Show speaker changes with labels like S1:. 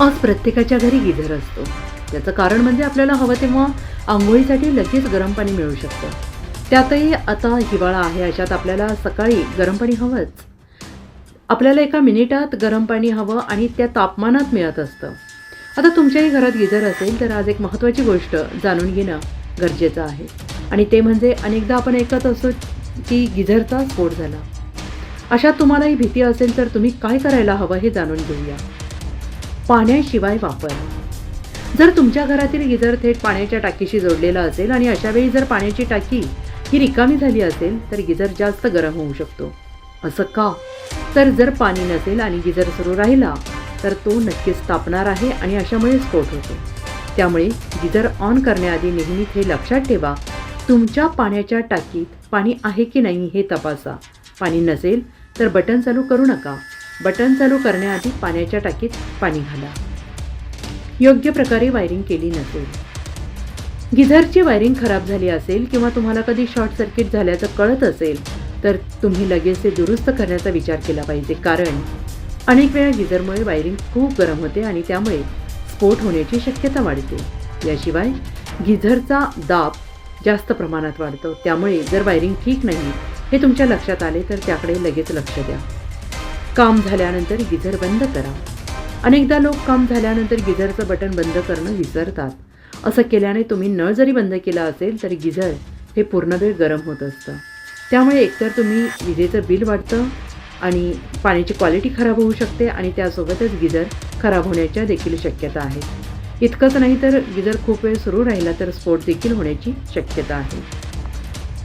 S1: आज प्रत्येकाच्या घरी गिझर असतो. त्याचं कारण म्हणजे आपल्याला हवं तेव्हा आंघोळीसाठी लगेच गरम पाणी मिळू शकतं. त्यातही आता हिवाळा आहे अशात आपल्याला सकाळी गरम पाणी हवंच. आपल्याला एका मिनिटात गरम पाणी हवं आणि त्या तापमानात मिळत असतं. आता तुमच्याही घरात गिझर असेल तर आज एक महत्त्वाची गोष्ट जाणून घेणं गरजेचं आहे. आणि ते म्हणजे अनेकदा आपण ऐकत असतो की गिझरचा स्फोट झाला. अशात तुम्हालाही भीती असेल तर तुम्ही काय करायला हवं हे जाणून घेऊया. पाण्याशिवाय वापर. जर तुमच्या घरातील गिझर थेट पाण्याच्या टाकीशी जोडलेला असेल आणि अशा वेळी जर पाण्याची टाकी ही रिकामी झाली असेल तर गिझर जास्त गरम होऊ शकतो. असं का? तर जर पाणी नसेल आणि गिझर सुरू राहिला तर तो नक्कीच तापणार आहे आणि अशामुळे स्फोट होतो. त्यामुळे गिजर ऑन करण्याआधी नेहमीच हे लक्षात ठेवा तुमच्या पाण्याच्या टाकीत पाणी आहे की नाही हे तपासा. पाणी नसेल तर बटन चालू करू नका. बटन चालू करण्याआधी पाण्याच्या टाकीत पाणी घाला. योग्य प्रकारे वायरिंग केली नसेल. गिझरची वायरिंग खराब झाली असेल किंवा तुम्हाला कधी शॉर्ट सर्किट झाल्याचं कळत असेल तर तुम्ही लगेच ते दुरुस्त करण्याचा विचार केला पाहिजे. कारण अनेक वेळा गिझरमुळे वायरिंग खूप गरम होते आणि त्यामुळे स्फोट होण्याची शक्यता वाढते. याशिवाय गिझरचा दाब जास्त प्रमाणात वाढतो. त्यामुळे जर वायरिंग ठीक नाही हे तुमच्या लक्षात आले तर त्याकडे लगेच लक्ष द्या. काम झाल्यानंतर गिझर बंद करा. अनेकदा लोक काम झाल्यानंतर गिझरचं बटन बंद करणं विसरतात. असं केल्याने तुम्ही नळ जरी बंद केला असेल तरी गिझर हे पूर्ण वेळ गरम होत असतं. त्यामुळे एकतर तुम्ही विजेचं बिल वाढतं आणि पाण्याची क्वालिटी खराब होऊ शकते आणि त्यासोबतच गिझर खराब होण्याच्या देखील शक्यता आहे. इतकंच नाही तर गिझर खूप वेळ सुरू राहिला तर स्फोट देखील होण्याची शक्यता आहे.